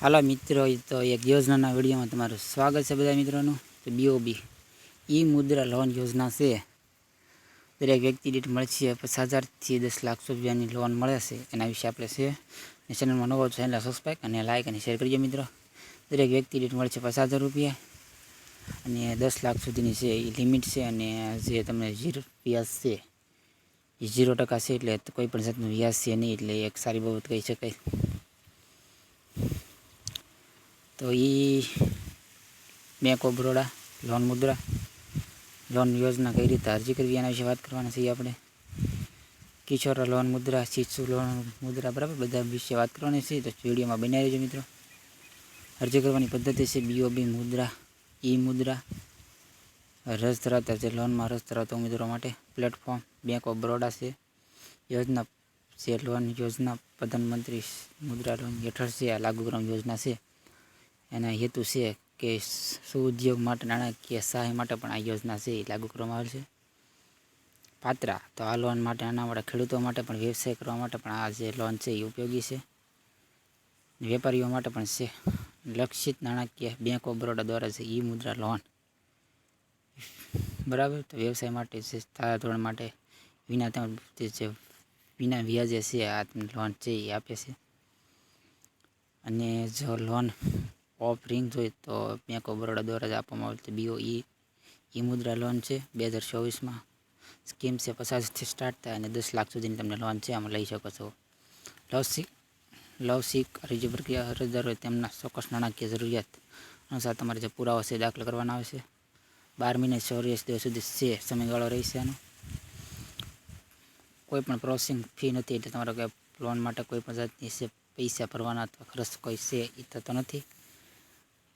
હાલો મિત્રો એ તો એક યોજનાના વિડીયોમાં તમારું સ્વાગત છે બધા મિત્રોનું. તો બીઓબી ઈ મુદ્રા લોન યોજના છે. દરેક વ્યક્તિ દીઠ મળશે પચાસ હજારથી દસ લાખ રૂપિયાની લોન મળે છે. એના વિશે આપણે છે ચેનલમાં નવો ચેનલ સબસ્ક્રાઈબ અને લાઇક અને શેર કરજો મિત્રો. દરેક વ્યક્તિ દીઠ મળશે પચાસ હજાર રૂપિયા. અને દસ લાખ સુધીની છે એ લિમિટ છે અને જે તમને ઝીરો વ્યાજ છે એ ઝીરો ટકા છે એટલે કોઈ પણ જાતનું વ્યાજ છે નહીં એટલે એક સારી બાબત કહી શકાય. તો એ bank of Baroda loan Mudra loan યોજના કઈ રીતે અરજી કરવી એના વિશે વાત કરવાના છીએ આપણે કિશોર લોન મુદ્રા શિશુ લોન મુદ્રા બરાબર બધા વિશે વાત કરવાની છે તો વિડીયોમાં બનાવી રહેજો મિત્રો અરજી કરવાની પદ્ધતિ છે બીઓબી મુદ્રા ઈ મુદ્રા રસ ધરાવતા જે લોનમાં રસ ધરાવતા ઉમેદવારો માટે પ્લેટફોર્મ બેંક ઓફ બરોડા છે યોજના છે લોન યોજના પ્રધાનમંત્રી મુદ્રા લોન હેઠળ છે આ લાગુ કરવા યોજના છે એના હેતુ છે કે સુઉદ્યોગ માટે, નાણાકીય સહાય માટે પણ આ યોજના છે લાગુ કરવામાં આવે છે પાત્રા, તો આ લોન માટે માટે ખેડૂતો માટે પણ, વ્યવસાય કરવા માટે પણ આ જે લોન છે એ ઉપયોગી છે. વેપારીઓ માટે પણ છે. લક્ષિત નાણાકીય બેંક ઓફ બરોડા દ્વારા છે ઈ મુદ્રા લોન બરાબર? તો વ્યવસાય માટે છે તારા ધોરણ માટે વિના તેમજ જે વિના વ્યાજે છે આ લોન છે એ આપે છે. અને જો લોન ઓફ રિંગ જોઈએ તો બેંક ઓફ બરોડા દ્વારા જ આપવામાં આવેલ બીઓ ઈ ઈ મુદ્રા લોન છે બે હજાર ચોવીસમાં. સ્કીમ છે પચાસથી સ્ટાર્ટ થાય અને દસ લાખ સુધીની તમને લોન છે, આમાં લઈ શકો છો. લવસિક લવસિક અરજી પ્રક્રિયા અરજદારોએ તેમના ચોક્કસ નાણાકીય જરૂરિયાત અનુસાર તમારે જે પુરાવા છે દાખલ કરવાના આવે છે. બાર મહિને ચોરીસ દિવસ સુધી છે સમયગાળો રહેશે આનો. કોઈ પણ પ્રોસેસિંગ ફી નથી એટલે તમારે લોન માટે કોઈ પણ જાતની છે, પૈસા ભરવાના અથવા ખર્ચ કોઈ છે એ થતો નથી.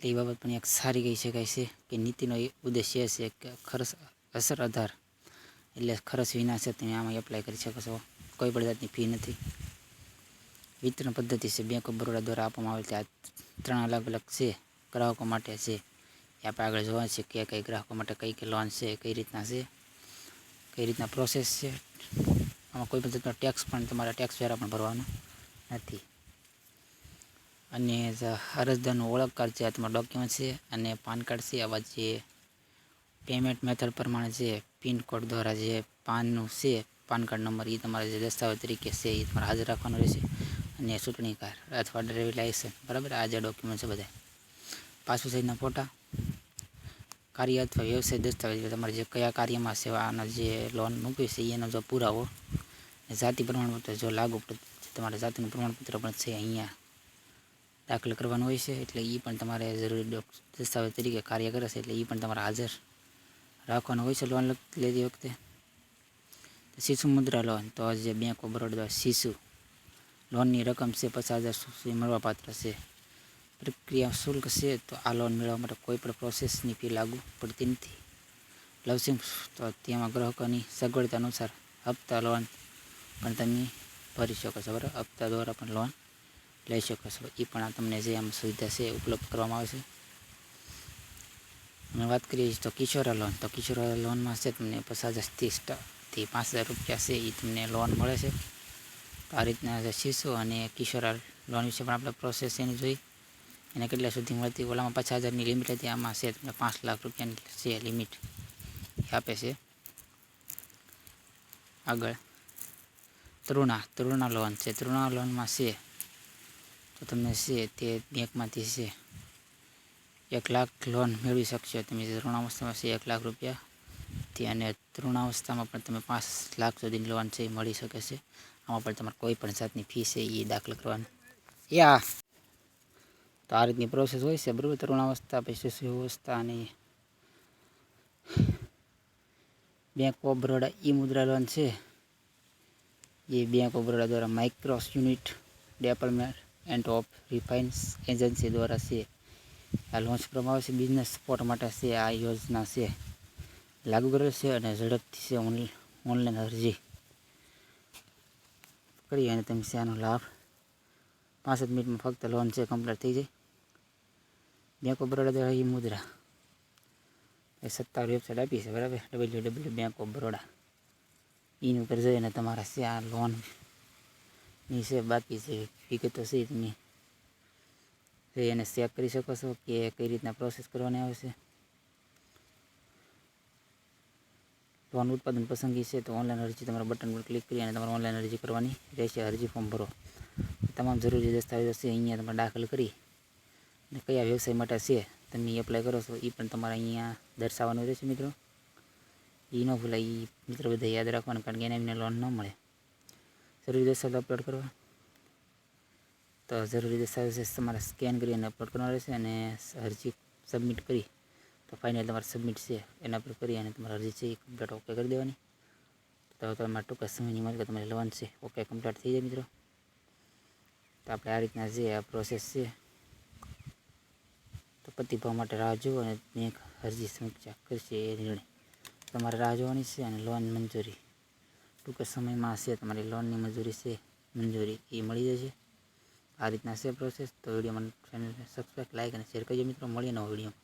એટલે એ બાબત પણ એક સારી કહી શકાય છે કે નીતિનો એ ઉદ્દેશ્ય છે કે ખર્ચ, અસર આધાર એટલે ખર્ચ વિના છે, તમે આમાં એપ્લાય કરી શકો છો. કોઈ પણ જાતની ફી નથી. વિતરણ પદ્ધતિ છે બેંક ઓફ બરોડા દ્વારા આપવામાં આવે છે. આ ત્રણ અલગ અલગ છે, ગ્રાહકો માટે છે. એ આપણે આગળ જોવા છે કે કઈ ગ્રાહકો માટે કઈ કઈ લોન છે, કઈ રીતના છે, કઈ રીતના પ્રોસેસ છે. આમાં કોઈ પણ જાતનો ટેક્સ પણ તમારા ટેક્સ વેરા પણ ભરવાનો નથી. અને અરજદારનું ઓળખ કાર્ડ છે તમારું ડોક્યુમેન્ટ છે અને પાન કાર્ડ છે, આવા જે પેમેન્ટ મેથડ પ્રમાણે છે પિનકોડ દ્વારા જે પાનનું છે પાન કાર્ડ નંબર એ તમારે જે દસ્તાવેજ તરીકે છે એ તમારે હાજર રાખવાનો રહેશે અને ચૂંટણી કાર્ડ અથવા ડ્રાઇવિંગ લાઇસન્સ બરાબર? આ જે ડોક્યુમેન્ટ છે બધા પાસપોર્ટ સાઇઝના ફોટા કાર્ય અથવા વ્યવસાય દસ્તાવેજ તમારે જે કયા કાર્યમાં સેવાના જે લોન મૂકવી છે એનો જો પુરાવો જાતિ પ્રમાણપત્ર જો લાગુ પડે તમારે જાતિનું પ્રમાણપત્ર પણ છે અહીંયા દાખલ કરવાનું હોય છે, એટલે એ પણ તમારે જરૂરી દસ્તાવેજ તરીકે કાર્ય કરે છે, એટલે એ પણ તમારે હાજર રાખવાનું હોય છે, લોન લેતી વખતે. શિશુ મુદ્રા લોન, તો જે બેંક ઓફ બરોડા શિશુ, લોનની રકમ છે પચાસ હજાર સુધી મળવાપાત્ર છે. પ્રક્રિયા શુલ્ક છે, તો આ લોન મેળવવા માટે કોઈ પણ પ્રોસેસની ફી લાગુ પડતી નથી. લવસિંગ તો તેમાં ગ્રાહકોની સગવડતા અનુસાર હપ્તા લોન પણ તમે ભરી શકો છો, બરાબર? હપ્તા દ્વારા પણ લોન લઈ શકો છો. એ પણ આ તમને જે આમ સુવિધા છે ઉપલબ્ધ કરવામાં આવશે અમે વાત કરીએ તો કિશોરા લોન તો કિશોરા લોનમાં છે તમને પચાસ હજારથી થી પાંચ હજાર રૂપિયા છે એ તમને લોન મળે છે. તો આ રીતના શિશુ અને કિશોરા લોન વિશે પણ આપણે પ્રોસેસ એની જોઈ. એને કેટલા સુધી મળતી ઓલામાં પચાસ હજારની લિમિટ હતી, આમાં છે તમને પાંચ લાખ રૂપિયાની છે લિમિટ આપે છે. આગળ. તરુણા તરુણા લોન છે. તરુણા લોનમાં છે તો તમને છે તે બેંકમાંથી છે એક લાખ લોન મેળવી શકશો, તમે તરુણાવસ્થામાં છે એક લાખ રૂપિયાથી અને તરુણાવસ્થામાં પણ તમે પાંચ લાખ સુધીની લોન છે એ મળી શકે છે. આમાં પણ તમારે કોઈ પણ જાતની ફી છે એ દાખલ કરવાની. યા! તો આ રીતની પ્રોસેસ હોય છે, બરાબર? તરુણાવસ્થા પછી શિશુ અવસ્થા અને bank of Baroda E Mudra loan છે. એ બેંક ઓફ બરોડા દ્વારા micros unit development and of refinance agency દ્વારા છે. આ લોન્ચ કરવામાં આવે છે બિઝનેસ સપોર્ટ માટે છે, આ યોજના છે. લાગુ કરેલ છે અને ઝડપથી છે ઓનલાઈન અરજી. કરી અને તમે છે આનો લાભ? પાંસઠ મિનિટમાં ફક્ત લોન છે કમ્પ્લીટ થઈ જાય. બેંક ઓફ બરોડા દ્વારા એ મુદ્રા. એ સત્તાવાર વેબસાઇટ આપી છે, બરાબર? W W bank of Baroda એની ઉપર જઈને તમારા છે આ લોન ની છે બાકી છે વિગતો છે તમે તો એને ચેક કરી શકો છો કે કઈ રીતના પ્રોસેસ કરવાની આવે છે લોન ઉત્પાદન પસંદગી છે તો ઓનલાઈન અરજી તમારા બટન પર ક્લિક કરી અને તમારે ઓનલાઈન અરજી કરવાની રહેશે અરજી ફોર્મ ભરો તમામ જરૂરી દસ્તાવેજો છે અહીંયા તમે દાખલ કરી અને કયા વ્યવસાય માટે છે તમે એપ્લાય કરો છો એ પણ તમારે અહીંયા દર્શાવવાનું રહેશે મિત્રો એ ન ભૂલાય એ મિત્રો બધા યાદ રાખવાનું કારણ કે એને એમને લોન ન મળે જરૂરી દસ્તાવેજ અપલોડ કરવા. તો જરૂરી દસ્તાવેજ તમારે સ્કેન કરી અને અપલોડ કરવાનો રહેશે અને અરજી સબમિટ કરી, તો ફાઇનલ તમારે સબમિટ છે એના પર કરી અને તમારી અરજી છે એ કમ્પ્લીટ ઓકે કરી દેવાની. તો તમારા ટૂંકા સમયની મળે તમારે લોન છે. ઓકે કમ્પ્લીટ થઈ જાય મિત્રો. તો આપણે આ રીતના જે આ પ્રોસેસ છે, તો પ્રતિભાવ માટે રાહ જુઓ અને અરજી સમીક્ષા કરશે એ નિર્ણય તમારે રાહ જોવાની છે અને લોન મંજૂરી. ટૂંક સમયમાં હશે તમારી લોનની મંજૂરી છે, મંજૂરી એ મળી જશે. આ રીતના છે પ્રોસેસ તો વિડીયોમાં મને સબસ્ક્રાઈબ લાઈક અને શેર કરજો મિત્રો. મળીએ નવો વીડિયો